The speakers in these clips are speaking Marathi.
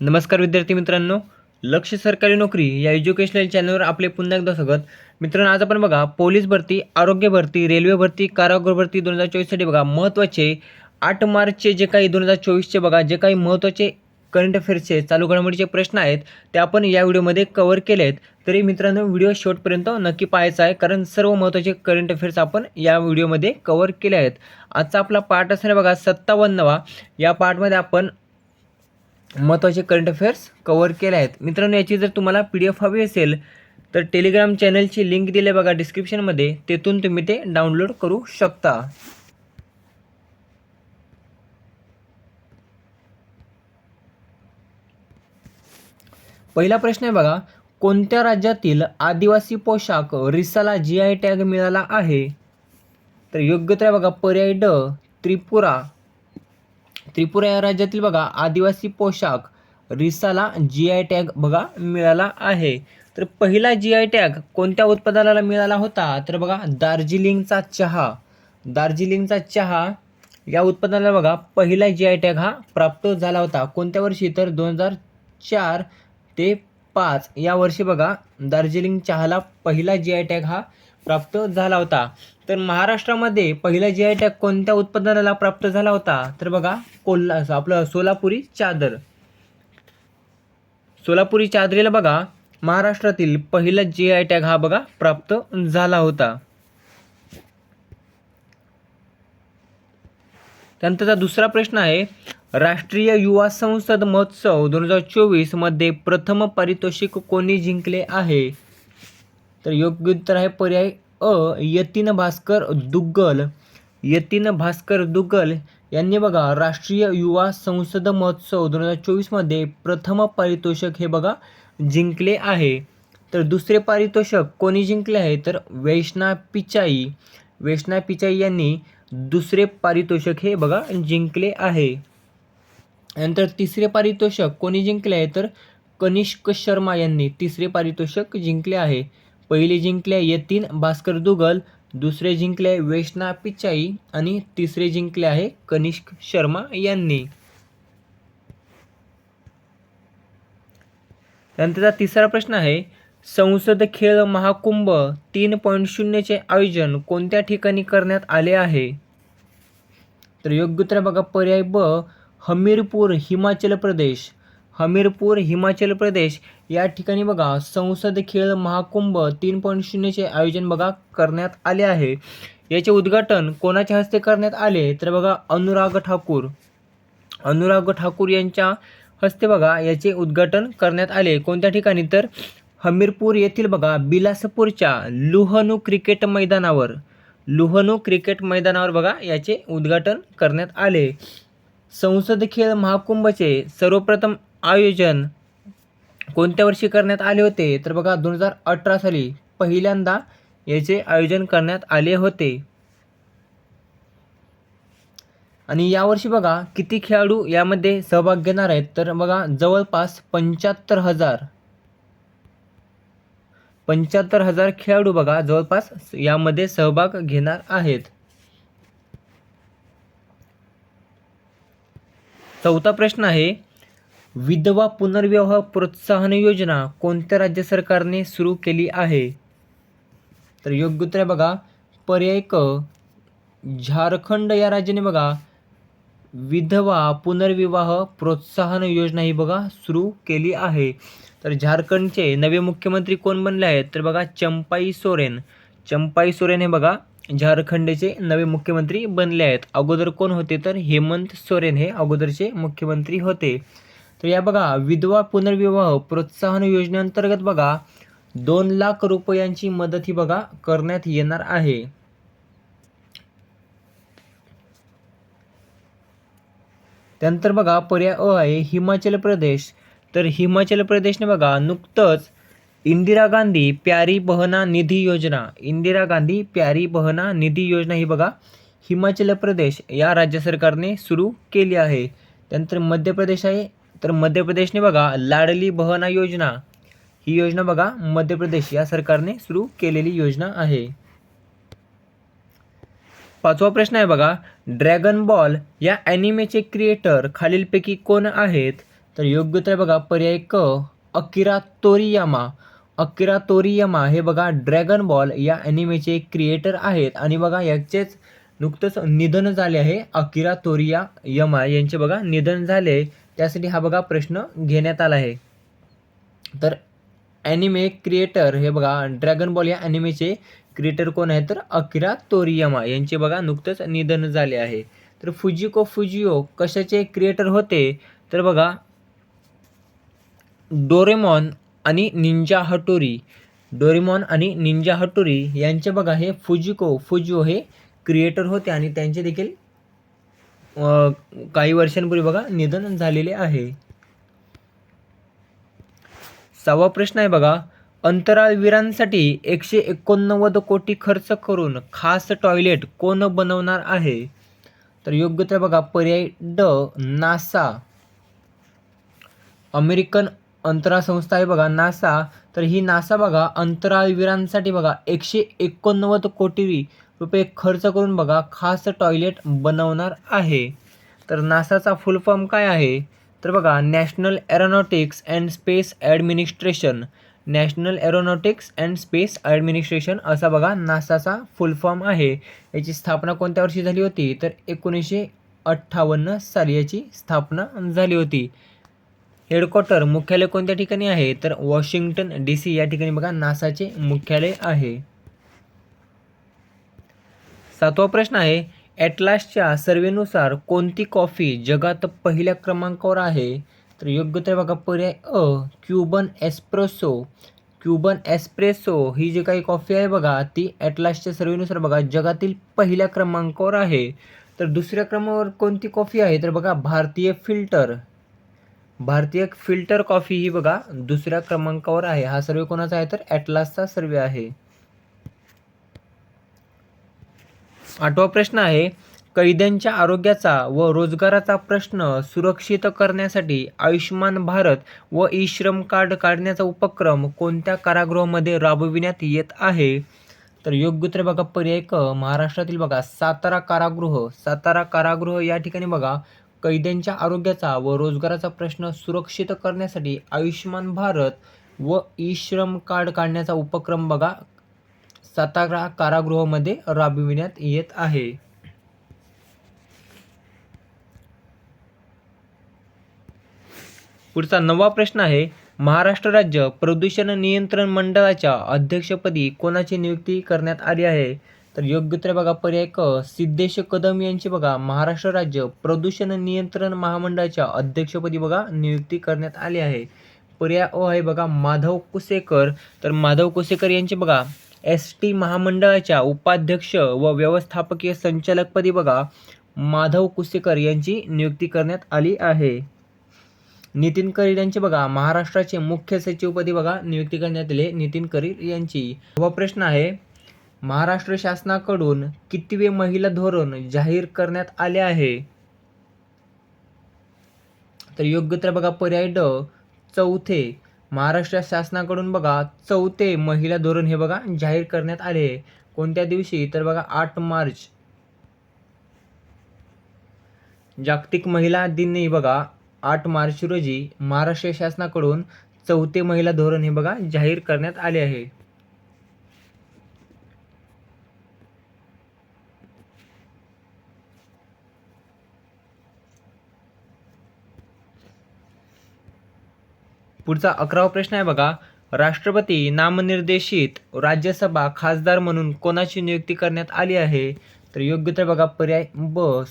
नमस्कार विद्यार्थी मित्रांनो. लक्ष सरकारी नोकरी या एज्युकेशनल चॅनलवर आपले पुन्हा एकदा स्वागत. मित्रांनो आज आपण बघा पोलीस भरती आरोग्य भरती रेल्वे भरती कारागृह भरती दोन हजार चोवीससाठी बघा. महत्त्वाचे आठ मार्चचे जे काही दोन हजार चोवीसचे बघा जे काही महत्त्वाचे करंट अफेअर्सचे चालू घडामोडीचे प्रश्न आहेत ते आपण या व्हिडिओमध्ये कवर केले आहेत तरी मित्रांनो व्हिडिओ शेवटपर्यंत नक्की पाहायचा आहे कारण सर्व महत्त्वाचे करंट अफेअर्स आपण या व्हिडिओमध्ये कवर केले आहेत. आजचा आपला पार्ट असणार बघा सत्तावन्नवा. या पार्टमध्ये आपण महत्त्वाचे करंट अफेअर्स कवर केले आहेत. मित्रांनो याची जर तुम्हाला पी डी एफ हवी असेल तर टेलिग्राम चॅनलची लिंक दिली बघा डिस्क्रिप्शनमध्ये तेथून तुम्ही ते डाउनलोड करू शकता. पहिला प्रश्न आहे बघा कोणत्या राज्यातील आदिवासी पोशाख रिसाला जी आय टॅग मिळाला आहे? तर योग्य तर बघा पर्याय ड त्रिपुरा. त्रिपुरा या राज्यातील बघा आदिवासी पोशाख रिसाला जी आय टॅग बघा मिळाला आहे. तर पहिला जी आय टॅग कोणत्या उत्पादनाला मिळाला होता? तर बघा दार्जिलिंगचा चहा. दार्जिलिंगचा चहा या उत्पादनाला बघा पहिला जी आय टॅग हा प्राप्त झाला होता. कोणत्या वर्षी? तर दोन हजार चार ते पाच या वर्षी बघा दार्जिलिंग चहाला पहिला जी आय टॅग हा प्राप्त झाला होता. तर महाराष्ट्रामध्ये पहिला जी आय टॅग कोणत्या उत्पादनाला प्राप्त झाला होता? तर बघा कोल्हा आपलं सोलापुरी चादर. सोलापुरी चादरीला बघा महाराष्ट्रातील पहिला जी आय टॅग हा बघा प्राप्त झाला होता. त्यानंतरचा दुसरा प्रश्न आहे राष्ट्रीय युवा संसद महोत्सव दोन हजार चोवीसमध्ये प्रथम पारितोषिक कोणी जिंकले आहे? तर योग्य उत्तर आहे पर्याय अ यतीन भास्कर दुग्गल. यतीन भास्कर दुग्गल यांनी बघा राष्ट्रीय युवा संसद महोत्सव दोन हजार चोवीसमध्ये प्रथम पारितोषिक हे बघा जिंकले आहे. तर दुसरे पारितोषिक कोणी जिंकले आहे? तर वैष्णा पिचाई. वैष्णा पिचाई यांनी दुसरे पारितोषिक हे बघा जिंकले आहे. नंतर तिसरे पारितोषिक कोणी जिंकले आहे? तर कनिष्क शर्मा यांनी तिसरे पारितोषिक जिंकले आहे. पहिले जिंकले यतीन भास्कर दुगल दुसरे जिंकले वैष्णा पिचाई आणि तिसरे जिंकले आहे कनिष्क शर्मा यांनी. त्यानंतरचा तिसरा प्रश्न आहे संसद खेळ महाकुंभ तीन पॉईंट शून्यचे आयोजन कोणत्या ठिकाणी करण्यात आले आहे? तर योग्य उत्तर बघा पर्याय ब हमीरपूर हिमाचल प्रदेश. हमीरपूर हिमाचल प्रदेश या ठिकाणी बघा संसद खेळ महाकुंभ तीन पॉईंट शून्यचे आयोजन बघा करण्यात आले आहे. याचे उद्घाटन कोणाच्या हस्ते करण्यात आले? तर बघा अनुराग ठाकूर. अनुराग ठाकूर यांच्या हस्ते बघा याचे उद्घाटन करण्यात आले. कोणत्या ठिकाणी? तर हमीरपूर येथील बघा बिलासपूरच्या लुहनू क्रिकेट मैदानावर. लुहनू क्रिकेट मैदानावर बघा याचे उद्घाटन करण्यात आले. संसद खेळ महाकुंभचे सर्वप्रथम आयोजन कोणत्या वर्षी करण्यात आले होते? तर बघा दोन हजार अठरा साली पहिल्यांदा याचे आयोजन करण्यात आले होते. आणि यावर्षी बघा किती खेळाडू यामध्ये सहभाग घेणार आहेत? तर बघा जवळपास पंच्याहत्तर हजार. पंच्याहत्तर हजार खेळाडू बघा जवळपास यामध्ये सहभाग घेणार आहेत. चौथा प्रश्न आहे विधवा पुनर्विवाह प्रोत्साहन योजना कोणत्या राज्य सरकारने सुरू केली आहे? तर योग्य उत्तर आहे बघा पर्याय क झारखंड या राज्याने बघा विधवा पुनर्विवाह प्रोत्साहन योजना ही बघा सुरू केली आहे. तर झारखंडचे नवे मुख्यमंत्री कोण बनले आहेत? तर बघा चंपाई सोरेन. चंपाई सोरेन हे बघा झारखंडचे नवे मुख्यमंत्री बनले आहेत. अगोदर कोण होते? तर हेमंत सोरेन हे अगोदरचे मुख्यमंत्री होते. तर या बघा विधवा पुनर्विवाह प्रोत्साहन योजनेअंतर्गत बघा दोन लाख रुपयांची मदत ही बघा करण्यात येणार आहे. त्यानंतर बघा पर्याय अ आहे हिमाचल प्रदेश. तर हिमाचल प्रदेशने बघा नुकतंच इंदिरा गांधी प्यारी बहना निधी योजना. इंदिरा गांधी प्यारी बहना निधी योजना ही बघा हिमाचल प्रदेश या राज्य सरकारने सुरू केली आहे. त्यानंतर मध्य प्रदेश आहे तर मध्य प्रदेशने बघा लाडली बहना योजना. ही योजना बघा मध्य प्रदेश या सरकारने सुरू केलेली योजना आहे. पाचवा प्रश्न आहे बघा ड्रॅगन बॉल या ॲनिमेचे क्रिएटर खालीलपैकी कोण आहेत? तर योग्य तर बघा पर्याय क अकिरा तोरियामा. अकिरा तोरियामा हे बघा ड्रॅगन बॉल या ॲनिमेचे क्रिएटर आहेत. आणि बघा याचेच नुकतंच निधन झाले आहे अकिरा तोरिया यमा यांचे बघा निधन झाले. त्यासाठी हा बघा प्रश्न घेण्यात आला आहे. तर ॲनिमे क्रिएटर हे बघा ड्रॅगन बॉल या ॲनिमेचे क्रिएटर कोण आहे तर अकिरा तोरियमा यांचे बघा नुकतंच निधन झाले आहे. तर फुजिको फुजिओ कशाचे क्रिएटर होते? तर बघा डोरेमॉन आणि निंजा हटोरी डोरेमॉन आणि निंजा हटोरी यांचे बघा हे फुजिको फुजिओ हे क्रिएटर होते आणि त्यांचे देखील काही वर्षांपूर्वी बघा निधन झालेले आहे. सहावा प्रश्न आहे बघा अंतराळवीरांसाठी एकशे एकोणनव्वद कोटी खर्च करून खास टॉयलेट कोण बनवणार आहे? तर योग्य तर बघा पर्याय ड नासा. अमेरिकन अंतराळ संस्था आहे बघा नासा. तर ही नासा बघा अंतराळवीरांसाठी बघा एकशे एकोणनव्वद कोटी रुपये खर्च करून बघा खास टॉयलेट बनवणार आहे. तर नासाचा फुल फॉर्म काय आहे? तर बघा national aeronautics and space administration. National aeronautics and space administration असा बघा नासाचा फुल फॉर्म आहे. याची स्थापना कोणत्या वर्षी झाली होती? तर एकोणीसशे अठ्ठावन्न साली याची स्थापना झाली होती. हेडक्वार्टर मुख्यालय कोणत्या ठिकाणी आहे? तर वॉशिंग्टन डी सी या ठिकाणी बघा नासाचे मुख्यालय आहे. सातवा प्रश्न आहे ॲटलासच्या सर्वेनुसार कोणती कॉफी जगात पहिल्या क्रमांकावर आहे? तर योग्य तर बघा पर्याय A Cuban espresso. Cuban espresso ही जी काही कॉफी आहे बघा ती ॲटलासच्या सर्वेनुसार बघा जगातील पहिल्या क्रमांकावर आहे. तर दुसऱ्या क्रमांकावर कोणती कॉफी आहे? तर बघा भारतीय फिल्टर. भारतीय फिल्टर कॉफी ही बघा दुसऱ्या क्रमांकावर आहे. हा सर्वे कोणाचा आहे? तर ॲटलासचा सर्वे आहे. आठवा प्रश्न आहे कैद्यांच्या आरोग्याचा व रोजगाराचा प्रश्न सुरक्षित करण्यासाठी आयुष्यमान भारत व ई श्रम कार्ड काढण्याचा उपक्रम कोणत्या कारागृहामध्ये राबविण्यात येत आहे? तर योग्य उत्तर बघा पर्याय क महाराष्ट्रातील बघा सातारा कारागृह. सातारा कारागृह या ठिकाणी बघा कैद्यांच्या आरोग्याचा व रोजगाराचा प्रश्न सुरक्षित करण्यासाठी आयुष्यमान भारत व ई श्रम कार्ड काढण्याचा उपक्रम बघा सातारा कारागृहामध्ये राबविण्यात येत आहे. पुढचा नवा प्रश्न आहे महाराष्ट्र राज्य प्रदूषण नियंत्रण मंडळाच्या अध्यक्षपदी कोणाची नियुक्ती करण्यात आली आहे? तर योग्य उत्तर बघा पर्याय क सिद्धेश कदम यांची बघा महाराष्ट्र राज्य प्रदूषण नियंत्रण महामंडळाच्या अध्यक्षपदी बघा नियुक्ती करण्यात आली आहे. पर्याय अ आहे बघा माधव कुसेकर. तर माधव कुसेकर यांची बघा एस टी महामंडळाच्या उपाध्यक्ष व व्यवस्थापकीय संचालकपदी बघा माधव कुसेकर यांची नियुक्ती करण्यात आली आहे. नितीन करीर यांची बघा महाराष्ट्राचे मुख्य सचिवपदी बघा नियुक्ती करण्यात आली नितीन करीर यांची. व प्रश्न आहे महाराष्ट्र शासनाकडून कितवे महिला धोरण जाहीर करण्यात आले आहे? तर योग्य तर बघा पर्याय ड चौथे महाराष्ट्र शासनाकडून बघा चौथे महिला धोरण हे बघा जाहीर करण्यात आले. कोणत्या दिवशी? तर बघा आठ मार्च. जागतिक महिला दिन बघा आठ मार्च रोजी महाराष्ट्र शासनाकडून चौथे महिला धोरण हे बघा जाहीर करण्यात आले आहे. पुढचा अकरावा प्रश्न आहे बघा. राष्ट्रपती नामनिर्देशित राज्यसभा खासदार म्हणून कोणाची नियुक्ती करण्यात आली आहे? तर योग्य तर बघा पर्याय बस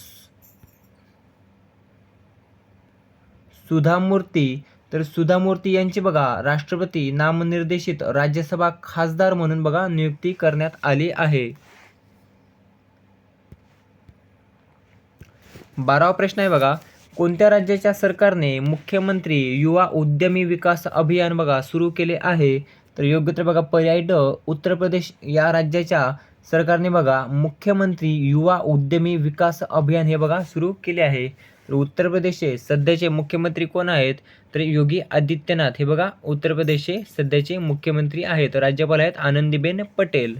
सुधामूर्ती. तर सुधामूर्ती यांची बघा राष्ट्रपती नामनिर्देशित राज्यसभा खासदार म्हणून बघा नियुक्ती करण्यात आली आहे. बारावा प्रश्न आहे बघा. कोणत्या राज्याच्या सरकारने मुख्यमंत्री युवा उद्यमी विकास अभियान बघा सुरू केले आहे? तर योग्य तर बघा पर्याय ड उत्तर प्रदेश या राज्याच्या सरकारने बघा मुख्यमंत्री युवा उद्यमी विकास अभियान हे बघा सुरू केले आहे. तर उत्तर प्रदेशचे सध्याचे मुख्यमंत्री कोण आहेत? तर योगी आदित्यनाथ हे बघा उत्तर प्रदेशचे सध्याचे मुख्यमंत्री आहेत. राज्यपाल आहेत आनंदीबेन पटेल.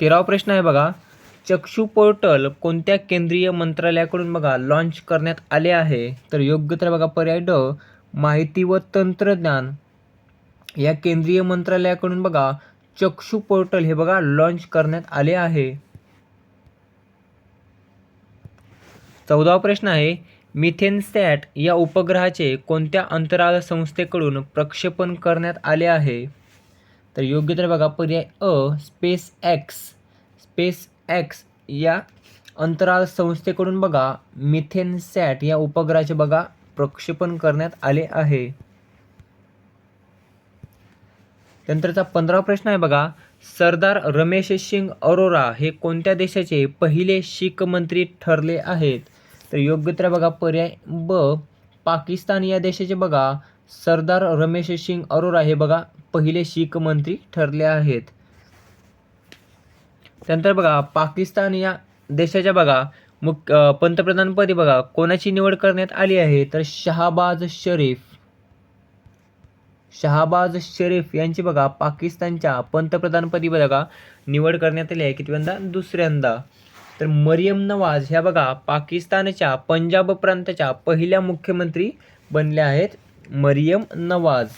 तेरावा प्रश्न आहे बघा. चक्षू पोर्टल कोणत्या केंद्रीय मंत्रालयाकडून बघा लॉन्च करण्यात आले आहे? तर योग्य तर बघा पर्याय ड माहिती व तंत्रज्ञान. या केंद्रीय मंत्रालयाकडून बघा चक्षू पोर्टल हे बघा लॉन्च करण्यात आले आहे. चौदावा प्रश्न आहे मिथेन सॅट या उपग्रहाचे कोणत्या अंतराळ संस्थेकडून प्रक्षेपण करण्यात आले आहे? तर योग्य तर बघा पर्याय अ स्पेस एक्स. स्पेस एक्स या अंतराळ संस्थेकडून बघा. मिथेनसॅट या उपग्रहाचे बघा. प्रक्षेपण करण्यात आले आहे. त्यानंतरचा पंधरा प्रश्न आहे बघा. सरदार रमेश सिंग अरोरा हे कोणत्या देशाचे पहिले शीख मंत्री ठरले आहेत? तर योग्य तर बघा पर्याय ब पाकिस्तान या देशाचे बघा. सरदार रमेश सिंग अरोरा हे बघा पहिले शीख मंत्री ठरले आहेत. त्यानंतर बघा पाकिस्तान या देशाच्या बघा मुख्य पंतप्रधानपदी बघा कोणाची निवड करण्यात आली आहे? तर शहाबाज शरीफ. शहाबाज शरीफ यांची बघा पाकिस्तानच्या पंतप्रधानपदी बघा निवड करण्यात आली आहे कितव्यांदा? दुसऱ्यांदा. तर मरियम नवाज ह्या बघा पाकिस्तानच्या पंजाब प्रांताच्या पहिल्या मुख्यमंत्री बनल्या आहेत मरियम नवाज.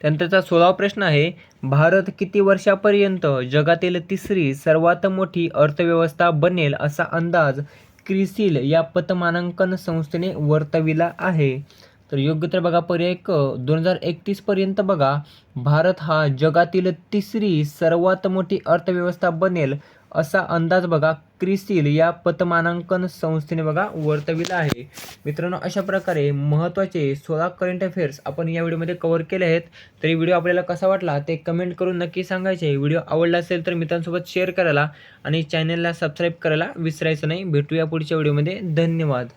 त्यानंतरचा सोळावा प्रश्न आहे भारत किती वर्षापर्यंत जगातील तिसरी सर्वात मोठी अर्थव्यवस्था बनेल असा अंदाज क्रिसिल या पतमानांकन संस्थेने वर्तविला आहे? तर योग्य तर बघा पर्याय क दोन हजार एकतीस पर्यंत बघा भारत हा जगातील तिसरी सर्वात मोठी अर्थव्यवस्था बनेल असा अंदाज बघा क्रिसिल या पतमानांकन संस्थेने बघा वर्तविला आहे. मित्रांनो अशा प्रकारे महत्त्वाचे सोळा करंट अफेअर्स आपण या व्हिडिओमध्ये कव्हर केले आहेत. तरी व्हिडिओ आपल्याला कसा वाटला ते कमेंट करून नक्की सांगायचे. व्हिडिओ आवडला असेल तर मित्रांसोबत शेअर करायला आणि चॅनलला सबस्क्राईब करायला विसरायचं नाही. भेटूया पुढच्या व्हिडिओमध्ये धन्यवाद.